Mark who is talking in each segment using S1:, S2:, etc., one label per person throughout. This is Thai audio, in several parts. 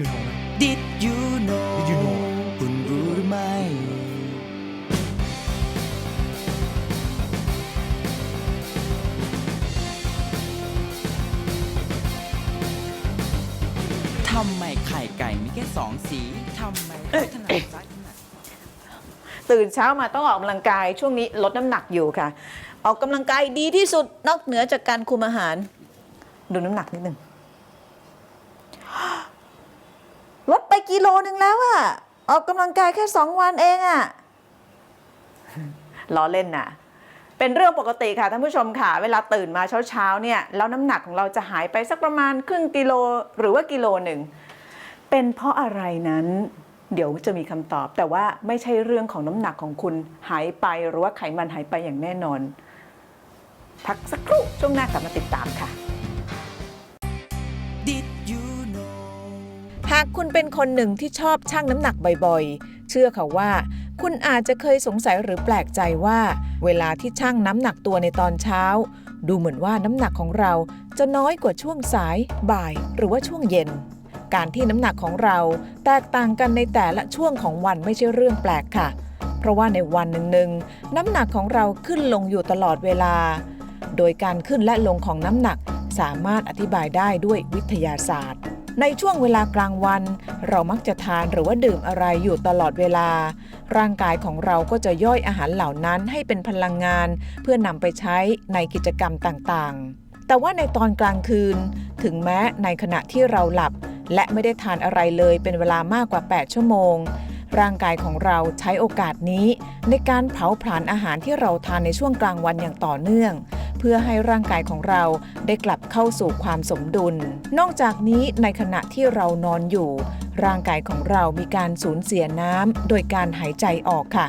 S1: you know นะ
S2: Did you know
S1: Did you know
S2: คุณรู้หรือไม่ ทำไมไข่ไก่มีแค่สองสี ทำไมไม่ถนัดซ้ายถนัด
S3: ตื่นเช้ามาต้องออกกำลังกายช่วงนี้ลดน้ำหนักอยู่ค่ะ ออกกำลังกายดีที่สุดนอกเหนือจากการคุมอาหาร ดูน้ำหนักนิดหนึ่งลดไป กิโลหนึ่งแล้วอะออกกำลังกายแค่สองวันเองอะล้อเล่นน่ะเป็นเรื่องปกติค่ะท่านผู้ชมค่ะ เวลาตื่นมาเช้าๆเนี่ยแล้วน้ำหนักของเราจะหายไปสักประมาณครึ่งกิโลหรือว่ากิโลหนึ่งเป็นเพราะอะไรนั้น เดี๋ยวจะมีคำตอบ แต่ว่าไม่ใช่เรื่องของน้ำหนักของคุณหายไปหรือว่าไขมันหายไปอย่างแน่นอนพักสักครู่ช่วงหน้ากลับมาติดตามค่ะากคุณเป็นคนหนึ่งที่ชอบชั่งน้ำหนักบ่อยๆ เชื่อค่ะว่า คุณอาจจะเคยสงสัยหรือแปลกใจว่า เวลาที่ชั่งน้ำหนักตัวในตอนเช้า ดูเหมือนว่าน้ำหนักของเราจะน้อยกว่าช่วงสาย บ่าย หรือว่าช่วงเย็น การที่น้ำหนักของเราแตกต่างกันในแต่ละช่วงของวันไม่ใช่เรื่องแปลกค่ะ เพราะว่าในวันหนึ่งๆน้ำหนักของเราขึ้นลงอยู่ตลอดเวลา โดยการขึ้นและลงของน้ำหนักสามารถอธิบายได้ด้วยวิทยาศาสตร์ ในช่วงเวลากลางวัน เรามักจะทานหรือว่าดื่มอะไรอยู่ตลอดเวลา ร่างกายของเราก็จะย่อยอาหารเหล่านั้นให้เป็นพลังงาน เพื่อนำไปใช้ในกิจกรรมต่างๆ แต่ว่าในตอนกลางคืน ถึงแม้ในขณะที่เราหลับ และไม่ได้ทานอะไรเลยเป็นเวลามากกว่า 8 ชั่วโมงร่างกายของเราใช้โอกาสนี้ ในการเผาผลาญอาหารที่เราทานในช่วงกลางวันอย่างต่อเนื่อง เพื่อให้ร่างกายของเราได้กลับเข้าสู่ความสมดุล นอกจากนี้ในขณะที่เรานอนอยู่ ร่างกายของเรามีการสูญเสียน้ำโดยการหายใจออกค่ะ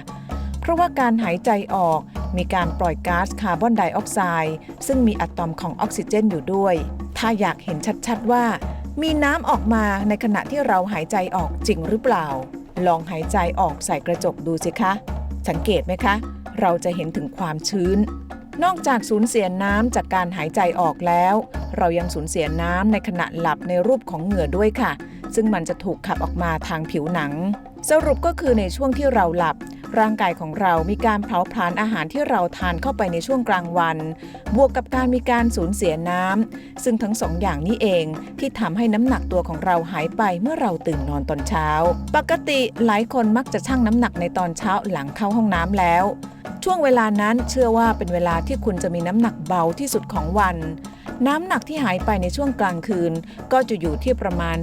S3: เพราะว่าการหายใจออกมีการปล่อยก๊าซคาร์บอนไดออกไซด์ซึ่งมีอะตอมของออกซิเจนอยู่ด้วย ถ้าอยากเห็นชัดๆว่า มีน้ำออกมาในขณะที่เราหายใจออกจริงหรือเปล่า ลองหายใจออกใส่กระจกดูสิคะ สังเกตไหมคะ เราจะเห็นถึงความชื้น นอกจากสูญเสียน้ำจากการหายใจออกแล้ว เรายังสูญเสียน้ำในขณะหลับในรูปของเหงื่อด้วยค่ะ ซึ่งมันจะถูกขับออกมาทางผิวหนัง สรุปก็คือในช่วงที่เราหลับ ร่างกายของเรามีการเผาผลาญอาหารที่เราทานเข้าไปในช่วงกลางวัน บวกกับการมีการสูญเสียน้ำซึ่งทั้งสองอย่างนี้เองที่ทำให้น้ำหนักตัวของเราหายไปเมื่อเราตื่นนอนตอนเช้า ปกติหลายคนมักจะชั่งน้ำหนักในตอนเช้าหลังเข้าห้องน้ำแล้ว ช่วงเวลานั้นเชื่อว่าเป็นเวลาที่คุณจะมีน้ำหนักเบาที่สุดของวัน น้ำหนักที่หายไปในช่วงกลางคืน ก็จะอยู่ที่ประมาณ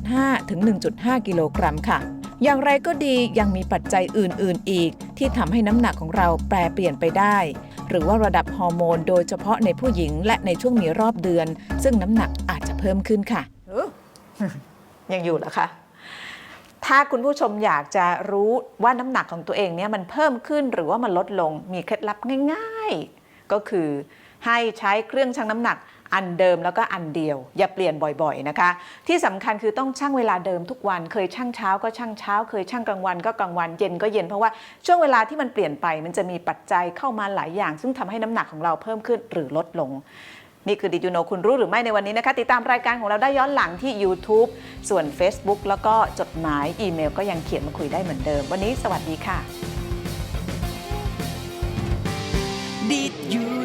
S3: 0.5 ถึง 1.5 กิโลกรัมค่ะ อย่างไรก็ดียังมีปัจจัยอื่น ๆ อีก ที่ทำให้น้ำหนักของเราแปรเปลี่ยนไปได้ หรือว่าระดับฮอร์โมนโดยเฉพาะในผู้หญิงและในช่วงมีรอบเดือน ซึ่งน้ำหนักอาจจะเพิ่มขึ้นค่ะ ยังอยู่เหรอคะ ถ้าคุณผู้ชมอยากจะรู้ว่าน้ำหนักของตัวเองเนี่ยมันเพิ่มขึ้นหรือว่ามันลดลงมีเคล็ดลับง่าย ๆ ก็คือให้ใช้เครื่องชั่งน้ำหนักอันเดิมแล้วก็อันเดียว อย่าเปลี่ยนบ่อยๆนะคะ ที่สำคัญคือต้องชั่งเวลาเดิมทุกวัน เคยชั่งเช้าก็ชั่งเช้า เคยชั่งกลางวันก็กลางวันเย็นก็เย็นเพราะว่าช่วงเวลาที่มันเปลี่ยนไปมันจะมีปัจจัยเข้ามาหลายอย่าง ซึ่งทำให้น้ำหนักของเราเพิ่มขึ้นหรือลดลง นี่คือดิจูโนคุณรู้หรือไม่ในวันนี้นะคะ ติดตามรายการของเราได้ย้อนหลังที่ YouTube ส่วน Facebook แล้วก็จดหมายอีเมลก็ยังเขียนมาคุยได้เหมือนเดิม วันนี้สวัสดีค่ะ
S2: Did you know